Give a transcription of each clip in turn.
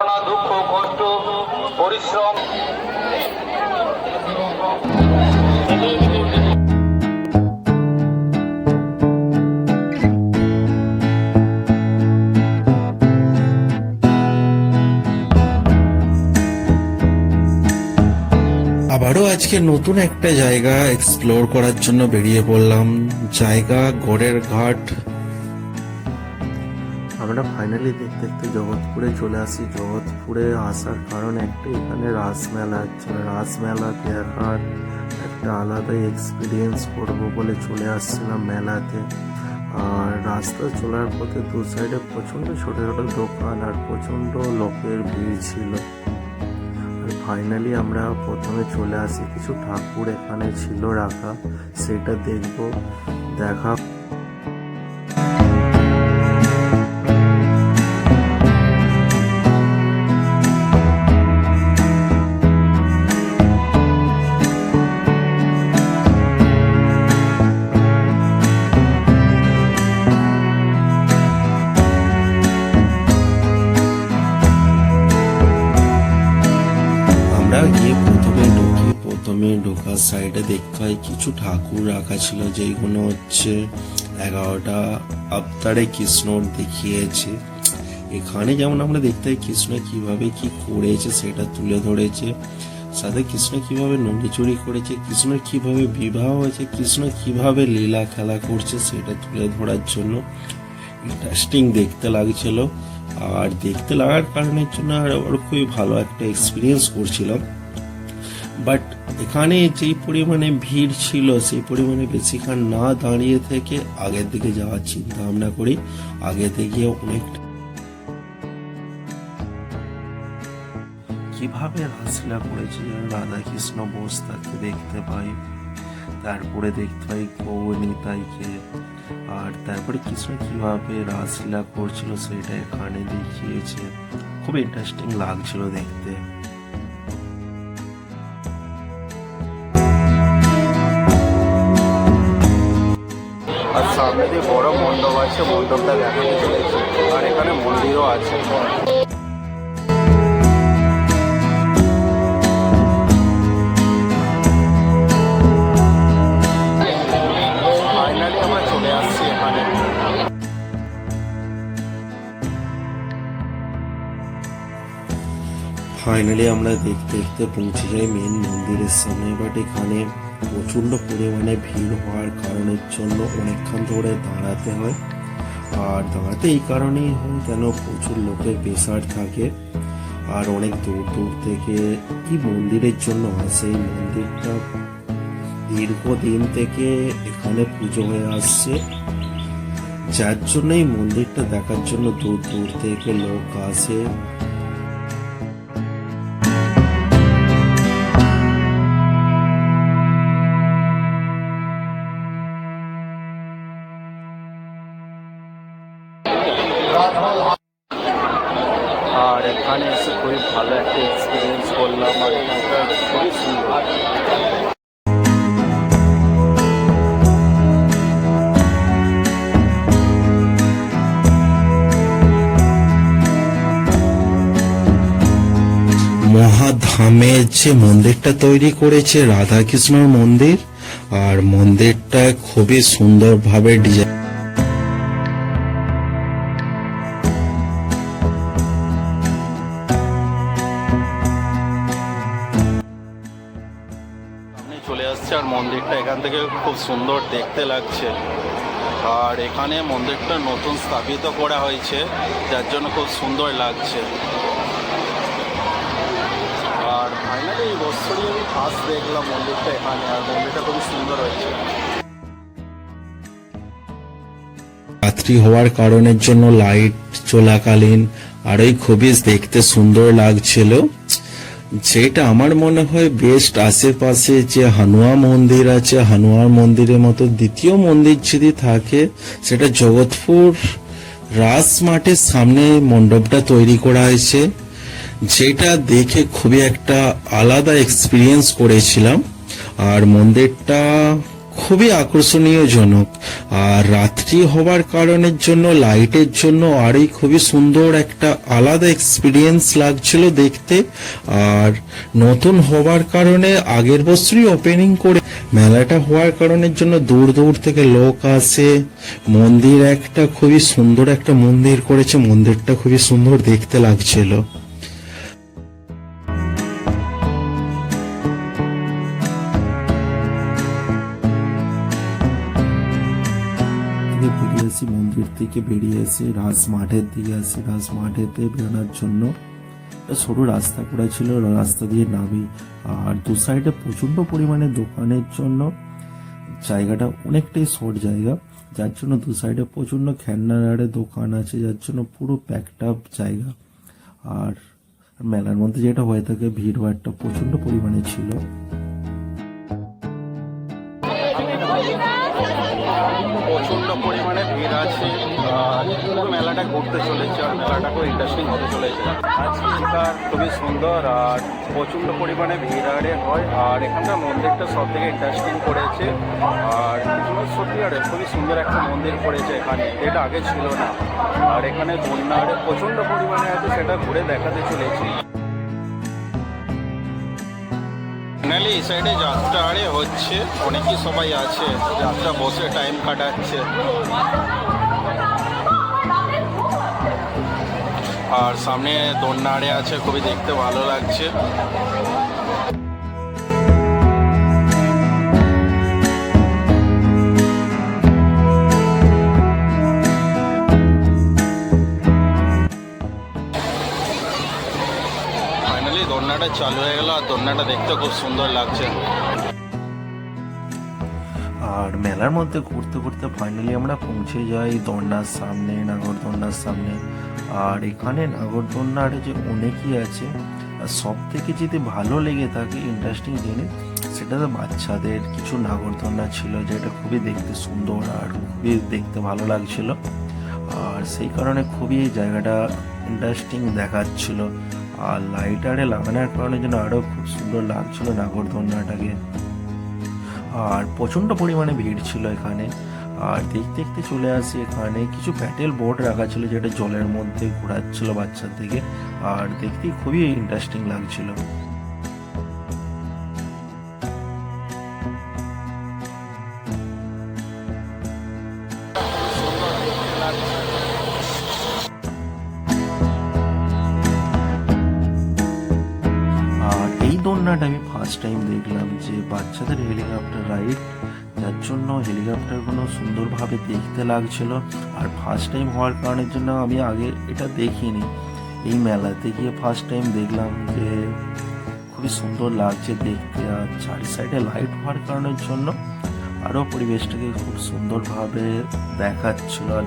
দুঃখ, কষ্ট, পরিশ্রম। আবারও আজকে নতুন একটা জায়গা এক্সপ্লোর করার জন্য বেরিয়ে পড়লাম। জায়গা, গড়ের ঘাট আমরা ফাইনালি দেখতে দেখতে জগৎপুরে চলে আসি। জগৎপুরে আসার কারণ একটা, এখানে রাসমেলা হচ্ছে রাসমেলা দেখার একটা আলাদাই এক্সপিরিয়েন্স করব বলে চলে আসছিলাম মেলাতে। আর রাস্তা চলার পথে দু সাইডে প্রচণ্ড ছোট ছোট দোকান আর প্রচণ্ড লোকের ভিড় ছিল। আর ফাইনালি আমরা প্রথমে চলে আসি। কিছু ঠাকুর এখানে ছিল রাখা, সেটা দেখব, দেখা সাইডে দেখতে হয় কিছু ঠাকুর রাখা ছিল যেগুলো হচ্ছে এগারোটা আবতারে কৃষ্ণ দেখিয়েছে। এখানে যেমন আমরা দেখতে পাই, কৃষ্ণ কীভাবে কি করেছে সেটা তুলে ধরেছে। সাথে কৃষ্ণ কীভাবে নদী চুরি করেছে, কৃষ্ণ কীভাবে বিবাহ হয়েছে, কৃষ্ণ কীভাবে লীলা খেলা করছে সেটা তুলে ধরার জন্য ইন্টারেস্টিং দেখতে লাগছিল। আর দেখতে লাগার কারণের জন্য আর খুবই ভালো একটা এক্সপিরিয়েন্স করছিলাম। বাট এখানে যেই পরিমাণে ভিড় ছিল, সেই পরিমাণে বেশিক্ষণ না দাঁড়িয়ে থেকে আগের দিকে যাওয়ার চিন্তা ভাবনা করি। আগে থেকে অনেক কীভাবে রাসলীলা করেছে রাধা কৃষ্ণ বোস তাকে দেখতে পাই, তারপরে দেখতে পাই গৌনিতাইকে আর তারপরে কৃষ্ণ কীভাবে রাসলীলা করছিল সেটা এখানে দেখিয়েছে। খুব ইন্টারেস্টিং লাগছিল দেখতে। সামনে বড় মণ্ডপ আছে, মণ্ডপটা দেখাতে চলেছে। আর এখানে মন্দিরও আছে। চলে ফাইনালি আমরা দেখতে দেখতে পৌঁছে যাই মেন মন্দিরের সামনে বাট এখানে প্রচণ্ড পরিমাণে ভিড় হওয়ার কারণের জন্য অনেকক্ষণ ধরে দাঁড়াতে হয়। আর দাঁড়াতে এই কারণেই হয় কেন প্রচুর লোকের প্রেশার থাকে। আর অনেক দূর দূর থেকে এই মন্দিরের জন্য আসে এই মন্দিরটা দীর্ঘদিন থেকে এখানে পুজো হয়ে আসছে। যার জন্য এই মন্দিরটা দেখার জন্য দূর দূর থেকে লোক আসে। খুবই ভালো একটা এক্সপিরিয়েন্স করলাম আর এখানটা খুবই সুন্দর। মহাধামের যে মন্দিরটা তৈরি করেছে রাধাকৃষ্ণর মন্দির, আর মন্দিরটা খুবই সুন্দরভাবে ডিজাইন থেকে খুব সুন্দর দেখতে লাগছে। আর এখানে মন্দিরটা নতুন স্থাপিত করা হয়েছে, যার জন্য খুব সুন্দর লাগছে। আর ফাইনালি এই বছরই আমি ফার্স্ট দেখলাম মন্দিরটা এখানে, আর মন্দিরটা খুবই সুন্দর হয়েছে। রাত্রি হওয়ার কারণের জন্য লাইট চলাকালীন আরোই খুবই দেখতে সুন্দর লাগছিল। যেটা আমার মনে হয় বেস্ট আশেপাশে যে হানুয়া মন্দির আছে, হানুয়ার মন্দিরের মতো দ্বিতীয় মন্দির যদি থাকে, সেটা জগৎপুর রাস মাঠের সামনে মণ্ডপটা তৈরি করা হয়েছে। যেটা দেখে খুবই একটা আলাদা এক্সপিরিয়েন্স করেছিলাম। আর মন্দিরটা খুবই আকর্ষণীয়জনক। আর রাত্রি হবার কারণের জন্য, লাইটের জন্য আরই খুবই সুন্দর একটা আলাদা এক্সপিরিয়েন্স লাগছিল দেখতে। আর নতুন হবার কারণে আগের বছরই ওপেনিং করে, মেলাটা হওয়ার কারণের জন্য দূর দূর থেকে লোক আসে। মন্দির একটা খুবই সুন্দর একটা মন্দির করেছে, মন্দিরটা খুবই সুন্দর দেখতে লাগছিল। থেকে বেরিয়ে আসি, মন্দির থেকে বেরিয়ে এসে রাজ মাঠের দিকে আসি। রাজ মাঠেতে বেরোনোর জন্য একটা সরু রাস্তা করা ছিল রাস্তা দিয়ে নামি। আর দু সাইডে প্রচণ্ড পরিমাণে দোকানের জন্য জায়গাটা অনেকটাই শর্ট জায়গা। যার জন্য দু সাইডে প্রচণ্ড খেলনার দোকান আছে, যার জন্য পুরো প্যাকড আপ জায়গা। আর মেলার মধ্যে যেটা হয়ে থাকে, ভিড় ভাড়টা প্রচণ্ড পরিমাণে ছিল। আছে। পুরো মেলাটা ঘুরতে চলেছে আর মেলাটা খুব ইন্টারেস্টিং হতে চলেছে। আজকে এখানকার খুবই সুন্দর আর প্রচণ্ড পরিমাণে ভিড় আরে হয় আর এখানকার মন্দিরটা সব থেকে ইন্টারেস্টিং করেছে। আর সত্যি আরে খুবই সুন্দর একটা মন্দির করেছে এখানে। যেটা আগে ছিল না। আর এখানে বন্যা আরে প্রচণ্ড পরিমাণে আছে, সেটা ঘুরে দেখাতে চলেছি। ফাইনালি এই সাইডে যাত্রা আরে হচ্ছে। অনেকই সবাই আছে। যাত্রা বসে টাইম কাটাচ্ছে। আর সামনে দোলনা আড়ে আছে, খুবই দেখতে ভালো লাগছে। দোলনাটা দেখতে খুব সুন্দর লাগছে। আর মেলার মধ্যে ঘুরতে ঘুরতে ফাইনালি আমরা পৌঁছে যাই দোলনার সামনে নাগরদোলনার সামনে। আর এখানে নাগরদোলনার যে অনেকই আছে, আর সব থেকে যদি ভালো লেগে থাকে ইন্টারেস্টিং জিনিস, সেটা তো বাচ্চাদের কিছু নাগরদোলনা ছিল, যেটা খুবই দেখতে সুন্দর আর খুবই দেখতে ভালো লাগছিল। আর সেই কারণে খুবই জায়গাটা ইন্টারেস্টিং দেখাচ্ছিল। আর লাইটারে লাগানোর কারণে যেন আরও খুব সুন্দর লাগছিল নাগরদোলনাটাকে। আর প্রচণ্ড পরিমাণে ভিড় ছিল এখানে। আর দেখতে দেখতে চলে আসি এখানে। কিছু প্যাটেল বোর্ড রাখা ছিল যেটা জলের মধ্যে ঘোরাচ্ছিল বাচ্চার দিকে। আর দেখতে খুবই ইন্টারেস্টিং লাগছিল। দোলনাটা আমি ফার্স্ট টাইম দেখলাম যে বাচ্চাদের হেলিকপ্টার রাইড যার জন্য হেলিকপ্টারগুলো সুন্দরভাবে দেখতে লাগছিল। আর ফার্স্ট টাইম হওয়ার কারণের জন্য আমি আগে এটা দেখিনি। এই মেলাতে গিয়ে ফার্স্ট টাইম দেখলাম যে খুবই সুন্দর লাগছে দেখতে, আর চারি সাইডে লাইট হওয়ার কারণের জন্য আরও পরিবেশটাকে খুব সুন্দরভাবে দেখাচ্ছিল। আর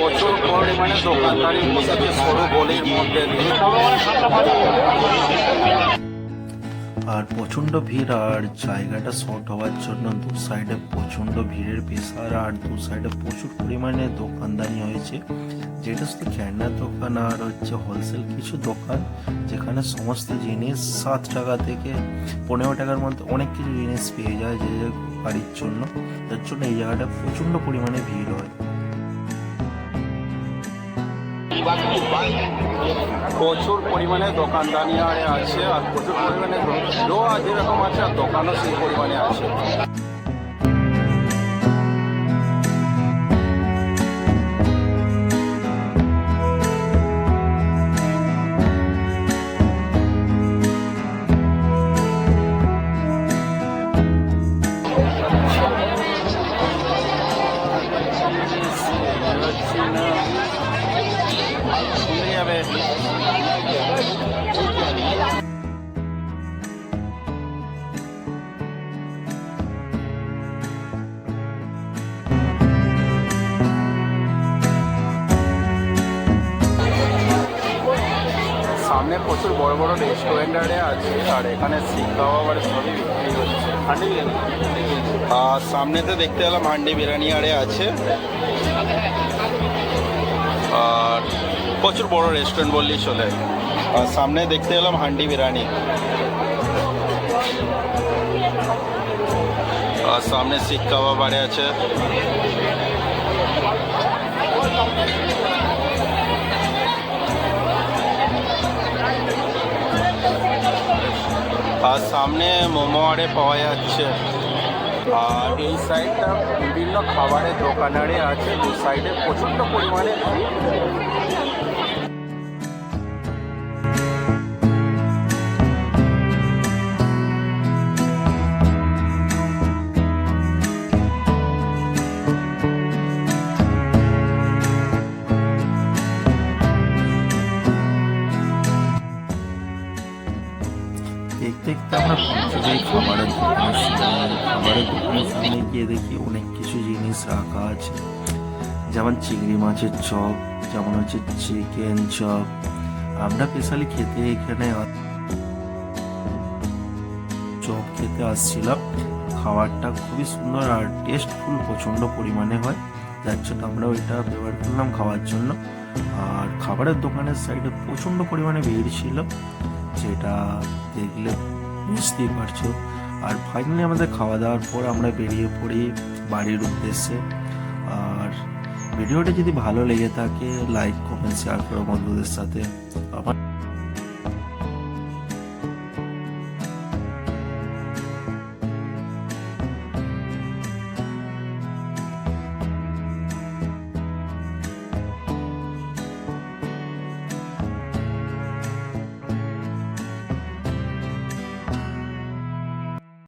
প্রচুর পরিমাণে দোকানদারি বসেছে গলির মধ্যে আর প্রচণ্ড ভিড়, আর জায়গাটা শর্ট হওয়ার জন্য দু সাইডে প্রচণ্ড ভিড়ের পেশার আর দু সাইডে প্রচুর পরিমাণে দোকানদানি হয়েছে। যেটা শুধু খেলনার দোকান, আর হচ্ছে হোলসেল কিছু দোকান, যেখানে সমস্ত জিনিস সাত টাকা থেকে পনেরো টাকার মধ্যে অনেক কিছু জিনিস পেয়ে যায় যে যে বাড়ির জন্য। তার জন্য এই জায়গাটা প্রচণ্ড পরিমাণে ভিড় হয়। প্রচুর পরিমাণে দোকানদানি আরে আছে আর প্রচুর পরিমাণে লো যেরকম আছে আর দোকানও সেই পরিমাণে আছে প্রচুর বড় বড় রেস্টুরেন্ট আরে আছে। আর এখানে শিখ কাবাব আর সবই বিক্রি হচ্ছে। আর সামনেতে দেখতে এলাম হান্ডি বিরিয়ানি আরে আছে। আর প্রচুর বড় রেস্টুরেন্ট বললেই চলে। আর সামনে দেখতে এলাম হান্ডি বিরিয়ানি। আর সামনে শিখ কাবাব আরে আছে। আর সামনে মোমো আরে পাওয়া যাচ্ছে আর এই সাইডটা বিভিন্ন খাবারের দোকানারে আছে দু সাইডে প্রচণ্ড পরিমাণে ভিড়। যাই খাবারের দোকানের খাবারের দোকানের সামনে গিয়ে দেখি অনেক কিছু জিনিস রাখা আছে। যেমন চিংড়ি মাছের চপ, যেমন হচ্ছে চিকেন চপ। আমরা স্পেশালি খেতে এখানে চপ খেতে আসছিলাম। খাবারটা খুবই সুন্দর আর টেস্টফুল প্রচণ্ড পরিমাণে হয়। যার জন্য আমরা ওইটা ব্যবহার করলাম খাওয়ার জন্য। আর খাবারের দোকানের সাইডে প্রচণ্ড পরিমাণে ভিড় ছিল। যেটা দেখলে বুঝতেই পারছ। আর ফাইনালি আমাদের খাওয়া দাওয়ার পর আমরা বেরিয়ে পড়ি বাড়ির উদ্দেশ্যে। আর ভিডিওটা যদি ভালো লেগে থাকে লাইক কমেন্ট শেয়ার করো বন্ধুদের সাথে। আমার